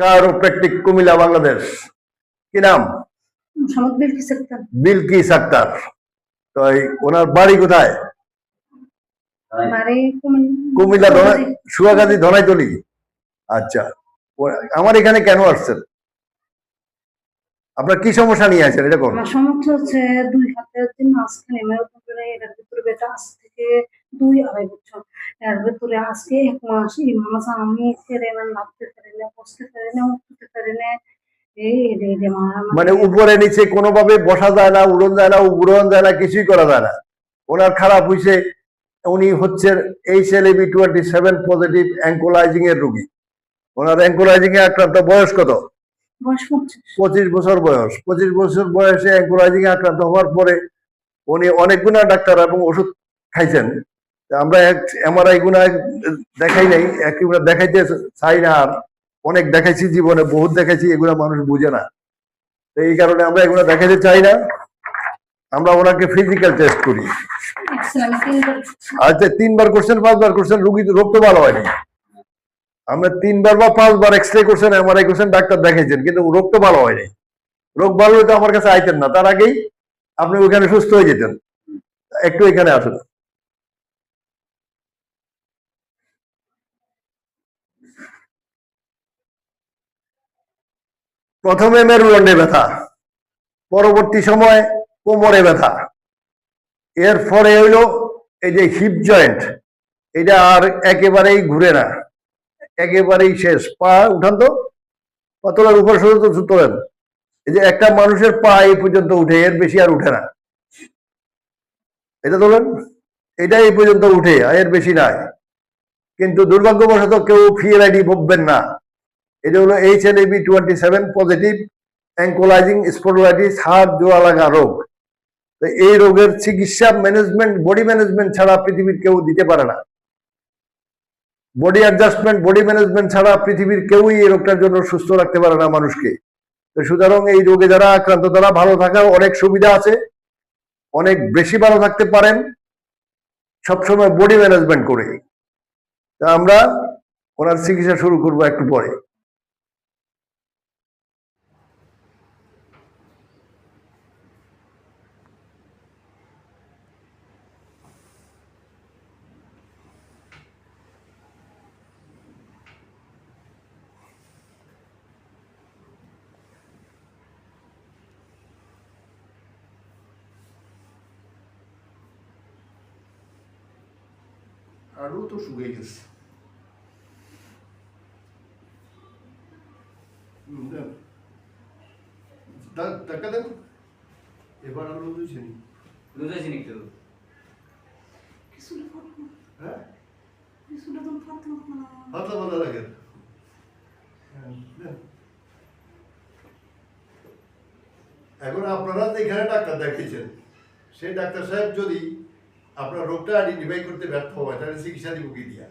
কারোপ্রেকটিক কুমিল্লা বাংলাদেশ। কি নাম? মোহাম্মদ বিলকিস আক্তার। তো ওনার বাড়ি কোথায়? কুমিল্লা। সুয়াগাজী ধনাইতলি। আচ্ছা। আমার এখানে কেন আসছেন? আপনার কি সমস্যা নিয়ে আছেন? এটা কোন? সমস্যা হচ্ছে দুই হাতের মাঝখানে করে এটার ভিতরে বেটা আজ থেকে দুই আড়াই বছর। এর ভিতরে আজকে এক মাস এই মাস আমি ছেড়ে না নাচতে পারি না বসতে পারি না উঠতে পারি না। মানে উপরে নিচে কোনোভাবে বসা যায় না উড়ন যায় না উড়ন যায় না কিছুই করা যায় না। ওনার খারাপ হয়েছে উনি হচ্ছেন H L B twenty seven positive ankylosing এর রোগী। ওনার অ্যাঙ্কোলাইজিং এ আক্রান্ত বয়স কত? পঁচিশ। বছর বয়স। পঁচিশ বছর বয়সে অ্যাঙ্কোলাইজিং আক্রান্ত হওয়ার পরে উনি অনেকগুলা ডাক্তার এবং ওষুধ খাইছেন। আমরা এক এমআরআই গুনা দেখাই নাই একেবারে দেখাইতে চাই না আর। অনেক দেখাইছি জীবনে, বহুত দেখাইছি, এগুলা মানুষ বুঝে না। তো এই কারণে আমরা এগুলো দেখাইতে চাই না। আমরা ওনাকে ফিজিক্যাল টেস্ট করি। আচ্ছা তিনবার করছেন পাঁচবার করছেন রুগী রোগ তো ভালো হয়নি। আমরা তিনবার বা পাঁচবার এক্স রে করছেন এমআরআই করছেন ডাক্তার দেখাইছেন, কিন্তু রোগ তো ভালো হয়নি। রোগ ভালো হলে তো আমার কাছে আইতেন না। তার আগেই আপনি ওইখানে সুস্থ হয়ে যেতেন। একটু এখানে আসুন। প্রথমে মেরুদণ্ডে ব্যথা, পরবর্তী সময় কোমরে ব্যথা। এর পরে হইল এই যে হিপ জয়েন্ট এটা আর একেবারেই ঘুরে না, একেবারেই শেষ। পা উঠান তো পা তোলার উপর শুধু তো তোলেন এই যে একটা মানুষের পা এই পর্যন্ত উঠে, এর বেশি আর উঠে না। এটা তোলেন এটা এই পর্যন্ত উঠে, আর এর বেশি নাই। কিন্তু দুর্ভাগ্যবশত কেউ ফিএল আইডি ভাববেন না। এটা হলো H L B twenty seven positive ankylosing spondylitis হাড় জোড়া লাগা রোগ। তো এই রোগের চিকিৎসা ম্যানেজমেন্ট বডি ম্যানেজমেন্ট ছাড়া পৃথিবীর কেউ দিতে পারে না। বডি অ্যাডজাস্টমেন্ট বডি ম্যানেজমেন্ট ছাড়া পৃথিবীর কেউই এই রোগটার জন্য সুস্থ রাখতে পারে না মানুষকে। তো সুতরাং এই রোগে যারা আক্রান্ত, তারা ভালো থাকার অনেক সুবিধা আছে। অনেক বেশি ভালো থাকতে পারেন। সবসময় বডি ম্যানেজমেন্ট করে। তা আমরা ওনার চিকিৎসা শুরু করব একটু পরে। আরও তো শুকিয়ে গেছে হুম, দেন। টাকা দেন এবার আরও হ্যাঁ কিছুটা তো ফাটলো না পাতলা পাতলা লাগে। হ্যাঁ, এখন আপনারা তো এখানে ডাক্তার দেখিয়েছেন সেই ডাক্তার সাহেব যদি আপনার রোগটা আইডেন্টিফাই করতে ব্যর্থ হয় তাহলে চিকিৎসা দিব কি দিয়া?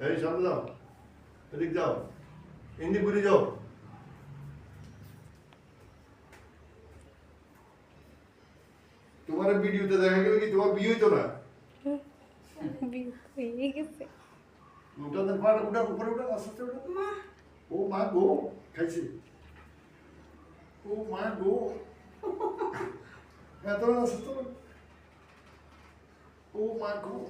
এই সামনে যাও এদিক যাও। ইন্দিপুরি যাও। তোমার ভিডিওতে দেখা গেল কি তোমার বিয়ে হইতো না? পাড় উপরে আস্তে আস্তে উঠা ও মা গো খাইছে। ও মা গো। তোর আস্তে। ও মা গো।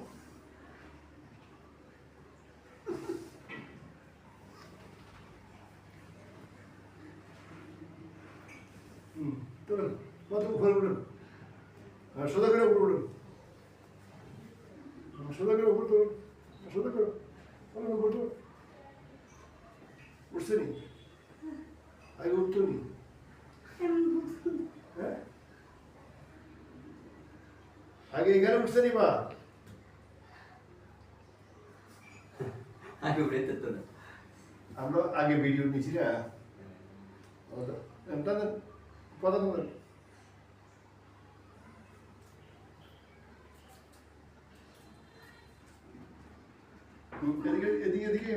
হুম তোর মাথা উপরে উঠুন। হ্যাঁ সোজা করে উপরে উঠুন। হ্যাঁ, সোজা করে উপরে তুলুন সোজা করে উপরে তুলুন। উঠছে নি আগে উঠতো নি হ্যাঁ? আগে এখানে উঠছে নি মা। আমি উড়েতে তো না। আমরা আগে ভিডিও নিয়েছি না? ওটা- বলেন হুম, এদিকে এদিকে এদিকে।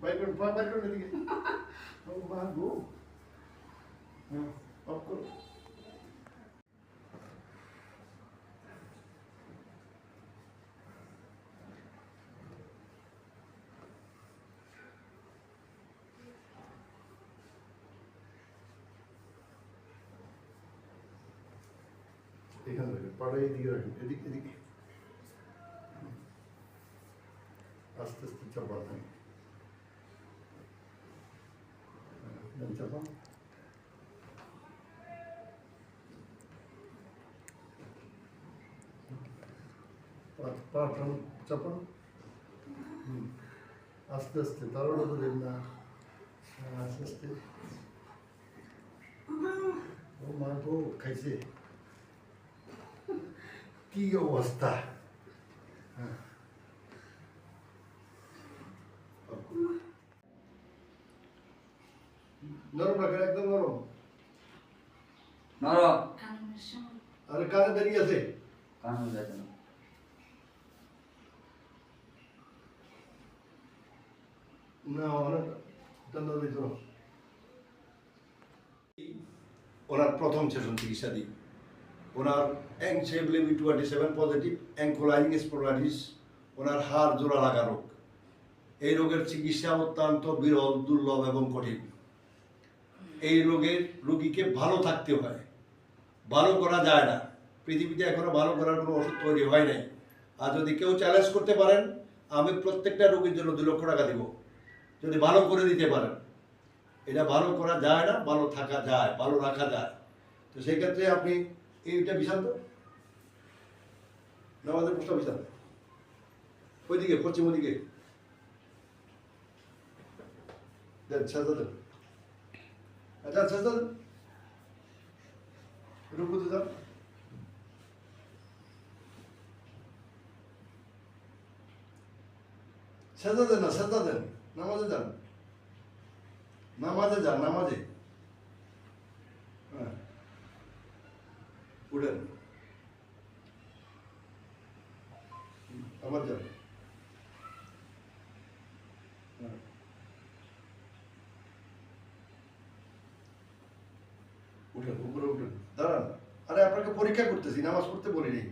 বাইর করুন বাইর করুন এদিকে। গো। হ্যাঁ অফ করো। এখানে রাখেন পাটা এইদিকে রাখেন, এদিক এদিকে। আস্তে আস্তে চাপা দেন। চাপা। পা- পাটা চাপা। হুম। আস্তে আস্তে, তাড়াহুড়ো করেন না। আস্তে আস্তে। ও মা গো, খাইছে? কি অবস্থা। নরম রাখেন একদম নরম। আরে কানে দাঁড়িয়ে আছে। কান যাচ্ছে না অনেক ওনার প্রথম সেশন চিকিৎসা দিই ওনার অ্যাংসেবলিবি twenty seven positive ankylosing spondylitis ওনার হাড় জোড়া লাগা রোগ। এই রোগের চিকিৎসা অত্যন্ত বিরল, দুর্লভ এবং কঠিন। এই রোগের রোগীকে ভালো থাকতে হয়। ভালো করা যায় না। পৃথিবীতে এখনও ভালো করার কোনো ওষুধ তৈরি হয় নাই। আর যদি কেউ চ্যালেঞ্জ করতে পারেন, আমি প্রত্যেকটা রোগীর জন্য দু লক্ষ টাকা দিব। যদি ভালো করে দিতে পারেন। এটা ভালো করা যায় না, ভালো থাকা যায়, ভালো রাখা যায়। তো সেই ক্ষেত্রে আপনি এইটা বিশাল তো না আমাদের পোস্টটা বিশাল ওইদিকে। পশ্চিম ওদিকে আচ্ছা না দেন। নামাজে যান। নামাজে যান, নামাজে হ্যাঁ হুম, আবার যান। উঠেন উপরে উঠেন। দাঁড়ান। আরে আপনাকে পরীক্ষা করতেছি নামাজ পড়তে বলি নেই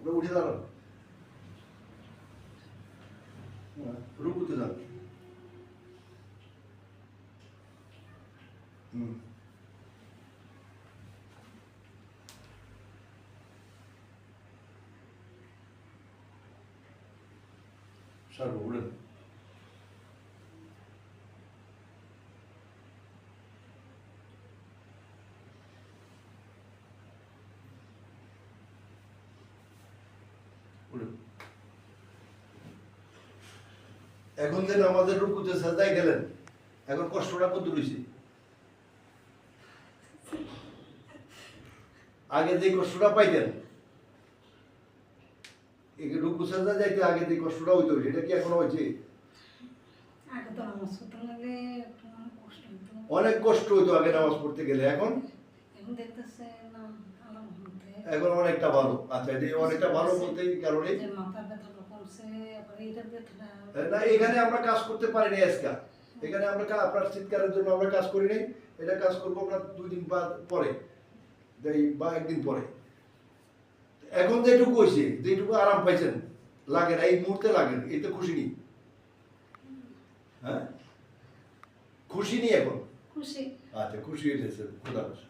ওটা উঠে দাঁড়ান। হ্যাঁ, রুকুতে যান। হুম। এখন যে আমাদের রুকুতে সাজাই গেলেন এখন কষ্টটা কত রয়েছে? আগে যে কষ্টটা পাইতেন রুকু সাজা যাইতে আগে যে কষ্টটা হইতো সেটা কি এখন হয়েছে? অনেক কষ্ট হইতো আগে নামাজ পড়তে গেলে এখন? এখন অনেকটা ভালো। আচ্ছা এটা অনেকটা ভালো বলতে এই কারণে না এখানে আমরা কাজ করতে পারিনি আজকে। এখানে আমরা আপনার চিৎকারের জন্য আমরা কাজ করি নাই। এটা কাজ করব আমরা দুই দিন বা পরে। এই বা একদিন পরে। এখন যেটুকু হয়েছে যেটুকু আরাম পাইছেন লাগে না এই মুহূর্তে লাগে এতে খুশি নেই। হ্যাঁ? খুশি নেই এখন? খুশি। আচ্ছা খুশি হয়েছে খুদা খুশি